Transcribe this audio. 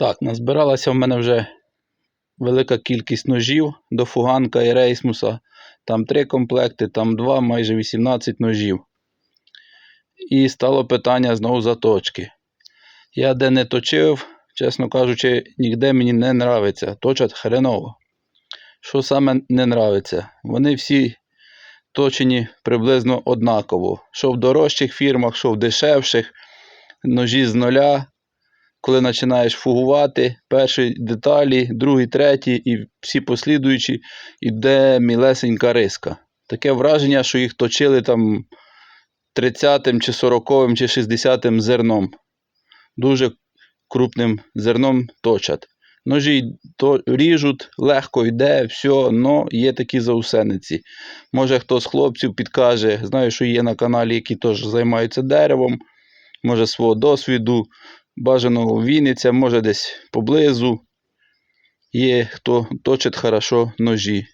Так, назбиралася в мене вже велика кількість ножів до фуганка і рейсмуса. Там три комплекти, там два, майже 18 ножів. І стало питання знову заточки. Я де не точив, чесно кажучи, ніде мені не нравиться. Точать хреново. Що саме не нравиться? Вони всі точені приблизно однаково. Що в дорожчих фірмах, що в дешевших. Ножі з нуля. Коли починаєш фугувати, перші деталі, другі, треті і всі послідуючі, іде мілесенька риска. Таке враження, що їх точили там 30-м чи 40-м чи 60-м зерном. Дуже крупним зерном точать. Ножі то ріжуть, легко йде, все, але є такі заусениці. Може хто з хлопців підкаже, знаю, що є на каналі, які теж займаються деревом, може свого досвіду, бажано Вінниця, може десь поблизу. Є хто точить хорошо ножі.